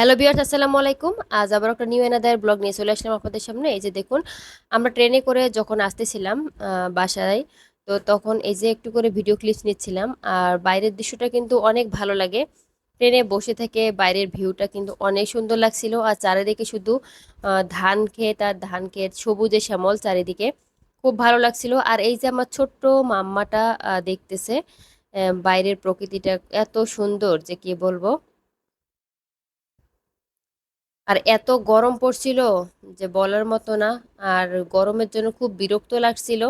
Hello বিয়ার্স আসসালামু আলাইকুম। আজ আবার একটা নিউ এনাদার ব্লগ নিয়ে চলে আসলাম আপনাদের সামনে। এই যে দেখুন, আমরা ট্রেনে করে যখন আসতেছিলাম বাসায়, তো তখন এই যে একটু করে ভিডিও ক্লিপস নিচ্ছিলাম। আর বাইরের দৃশ্যটা কিন্তু অনেক ভালো লাগে। ট্রেনে বসে থেকে বাইরের ভিউটা কিন্তু অনেক সুন্দর লাগছিল। আর চারিদিকে শুধু ধান ক্ষেত আর ধান ক্ষেত, সবুজে শ্যামল চারিদিকে। খুব ভালো লাগছিল। আর এই যে আমার ছোট্ট মাম্মাটা দেখতেছে বাইরের প্রকৃতিটা এত সুন্দর যে কি বলব। আর এত গরম পড়ছিল যে বলার মতো না। আর গরমের জন্য খুব বিরক্ত লাগছিল।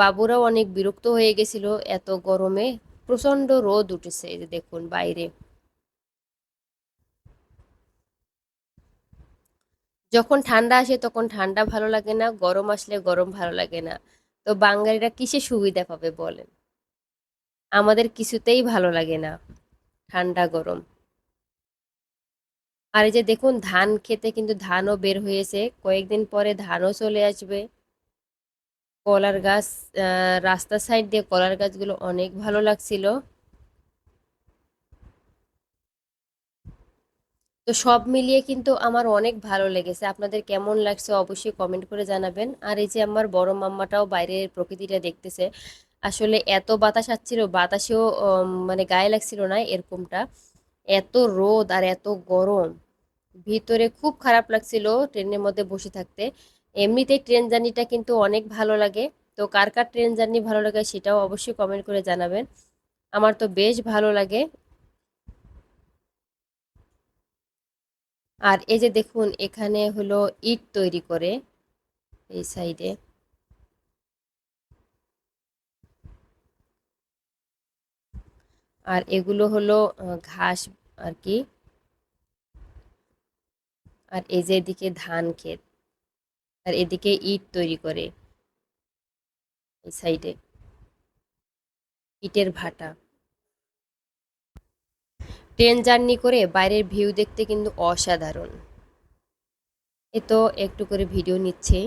বাবুরাও অনেক বিরক্ত হয়ে গেছিল এত গরমে। প্রচণ্ড রোদ উঠেছে দেখুন বাইরে। যখন ঠান্ডা আসে তখন ঠান্ডা ভালো লাগে না, গরম আসলে গরম ভালো লাগে না। তো বাঙালিরা কিসে সুবিধা পাবে বলেন? আমাদের কিছুতেই ভালো লাগে না ঠান্ডা গরম। আর এই যে দেখুন, ধান খেতে কিন্তু ধানও বের হয়েছে। কয়েকদিন পরে ধানও চলে আসবে। কলার গাছ রাস্তার সাইড দিয়ে কলার গাছগুলো অনেক ভালো লাগছিল। তো সব মিলিয়ে কিন্তু আমার অনেক ভালো লেগেছে। আপনাদের কেমন লাগছে অবশ্যই কমেন্ট করে জানাবেন। আর এই যে আমার বড় মাম্মাটাও বাইরের প্রকৃতিটা দেখতেছে। আসলে এত বাতাস আসছিল, বাতাসেও মানে গায়ে লাগছিল না এরকমটা। এত রোদ আর এত গরম। ভিতরে খুব খারাপ লাগছিল ট্রেনের মধ্যে বসে থাকতে। এমনিতে ট্রেন জার্নিটা কিন্তু অনেক ভালো লাগে। তো কার কার ট্রেন জার্নি ভালো লাগে সেটাও অবশ্যই কমেন্ট করে জানাবেন। আমার তো বেশ ভালো লাগে। আর এই যে দেখুন, এখানে হলো ইট তৈরি করে এই সাইডে। আর এগুলো হলো ঘাস আর কি আর এই যে এদিকে ধান ক্ষেত, আর এদিকে ইট তৈরি করে এই সাইডে। ইটের ভাটা। ট্রেন জার্নি করে বাইরের ভিউ দেখতে কিন্তু অসাধারণ। এ তো একটু করে ভিডিও নিচ্ছে,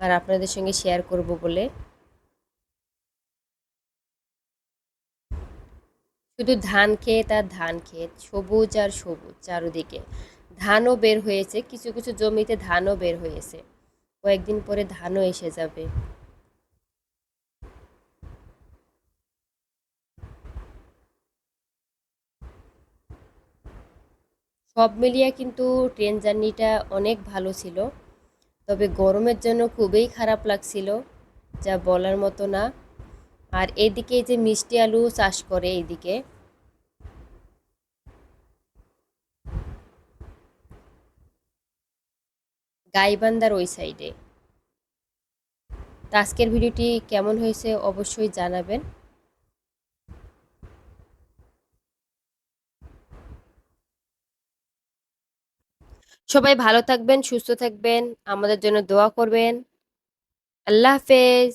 আর আপনাদের সঙ্গে শেয়ার করব বলে। শুধু ধান ক্ষেত আর ধান ক্ষেত, সবুজ আর সবুজ চারদিকে। ধানও বের হয়েছে, কিছু কিছু জমিতে ধানও বের হয়েছে। কয়েকদিন পরে ধানও এসে যাবে। সব মিলিয়ে কিন্তু ট্রেন জার্নিটা অনেক ভালো ছিল, তবে গরমের জন্য খুবই খারাপ লাগছিল, যা বলার মতো না। আর এদিকে যে মিষ্টি আলু চাষ করে এইদিকে। গাইবান্দার ওই সাইডে। তো আজকের ভিডিওটি কেমন হয়েছে অবশ্যই জানাবেন। সবাই ভালো থাকবেন, সুস্থ থাকবেন, আমাদের জন্য দোয়া করবেন। আল্লাহ হাফেজ।